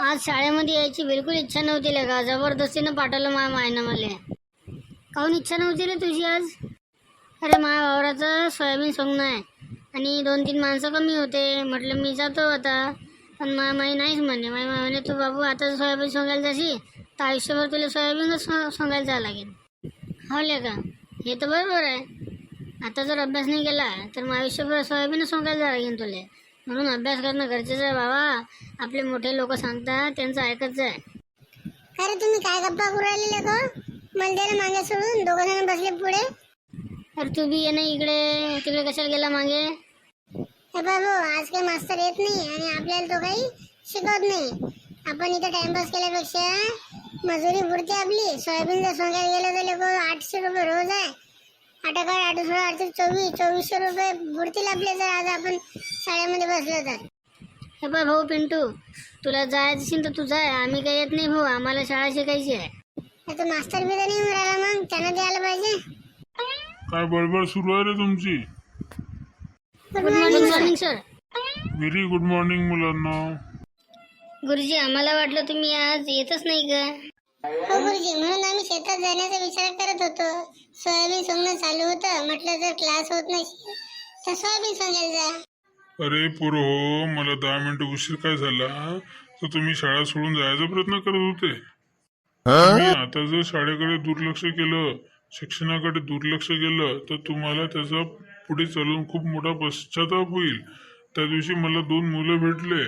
आज शाळेमध्ये यायची बिलकुल इच्छा नव्हती रे का जबरदस्तीनं पाठवलं माय मायनं मला काहून इच्छा नव्हती रे तुझी आज? अरे माया वावराचं सोयाबीन सोंगणं आहे आणि दोन तीन माणसं कमी होते. म्हटलं मी जातो आता. पण माया माई नाहीच म्हणे. माय माय म्हणे तू बाबू आता सोयाबीन सोंगायला जाशी तर आयुष्यभर तुला सोयाबीनच सोंगायला जावं लागेल. हो ले का हे तर बरोबर आहे. आता जर अभ्यास नाही केला तर मग आयुष्यभर सोयाबीनच सोंगायला जावं लागेल तुला. म्हणून अभ्यास करणं गरजेचं आहे बाबा. आपले मोठे लोक सांगतात त्यांचं ऐकत आहे. अरे तुम्ही काय गप्पा करू राहिलेले का मला दे ना मागे सोडून दोघं जण बसले पुढे. अरे तू बी ये ना इकडे. तिकडे कशाला गेला मागे? हे बाबू आज काही मास्तर येत नाही आणि आपल्याला तो काही शिकवत नाही. आपण इथे टाइमपास केल्यापेक्षा मजुरी पुरते आपली. सोयाबीन जर सोंगायला गेलं तर लोक आठशे रुपये रोज आहे आठ सोळा आठ चोवीस चोवीसशे रुपये बुडतील आपले जर आज आपण शाळेमध्ये बसलो तर. हे पाय भाऊ पिंटू तुला जायचं असेल तर तू जाय आम्ही काही येत नाही भाऊ आम्हाला शाळा शिकायची आहे. आता मास्तर बी तर नाही मिळाला मग त्यांना द्यायला पाहिजे. काय बडबड सुरू आहे रे तुमची? Good good morning morning sir very good morning मुलांना. गुरुजी आम्हाला वाटलं तुम्ही आज येतच नाही का हो, गुरुजी म्हणून आम्ही शेतात जाण्याचा विचार करत होतो. सोयाबीन सोंगणं चालू होतं. म्हटलं जर क्लास होत नाही तर सोयाबीन सोंगायला जा. अरे पोरो हो मला दहा मिनिटं उशीर काय झाला? तर तुम्ही शाळा सोडून जायचा प्रयत्न करत होते. तुम्ही आता जर शाळेकडे दुर्लक्ष केलं शिक्षणाकडे दुर्लक्ष केलं तर तुम्हाला त्याचा पुढे चालून खूप मोठा पश्चाताप होईल. त्या दिवशी मला दोन मुलं भेटले.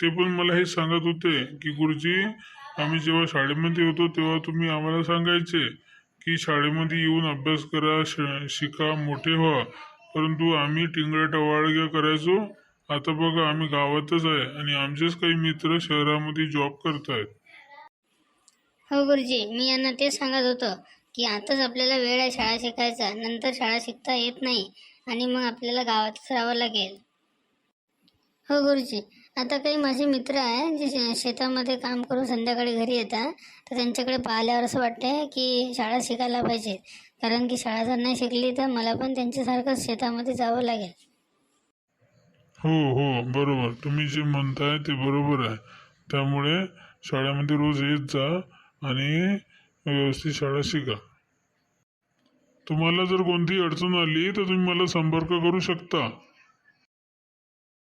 ते पण मला हे सांगत होते की गुरुजी आम्ही जेव्हा शाळेमध्ये होतो तेव्हा तुम्ही आम्हाला सांगायचे की शाळेमध्ये येऊन अभ्यास करा श शिका मोठे व्हा. परंतु आम्ही टिंगऱ्या टवाळग्या करायचो. आता बघा आम्ही गावातच आहे आणि आमचेच काही मित्र शहरामध्ये जॉब करतायत. हो गुरुजी मी यांना तेच सांगत होतं की आताच आपल्याला वेळ आहे शाळा शिकायचा. नंतर शाळा शिकता येत नाही आणि मग आपल्याला गावातच राहावं लागेल. हो गुरुजी आता काही माझे मित्र आहे जे शे- शेतामध्ये काम करून संध्याकाळी घरी येतात. तर त्यांच्याकडे पाहिल्यावर असं वाटतंय की शाळा शिकायला पाहिजे. कारण की शाळा जर नाही शिकली तर मला पण त्यांच्यासारखंच शेतामध्ये जावं लागेल. हो हो बरोबर. तुम्ही जे म्हणताय ते बरोबर आहे. त्यामुळे शाळेमध्ये रोज येत जा आणि व्यवस्थित शाळा शिका. तुम्हाला जर कोणती अडचण आली तर तुम्ही मला संपर्क करू शकता.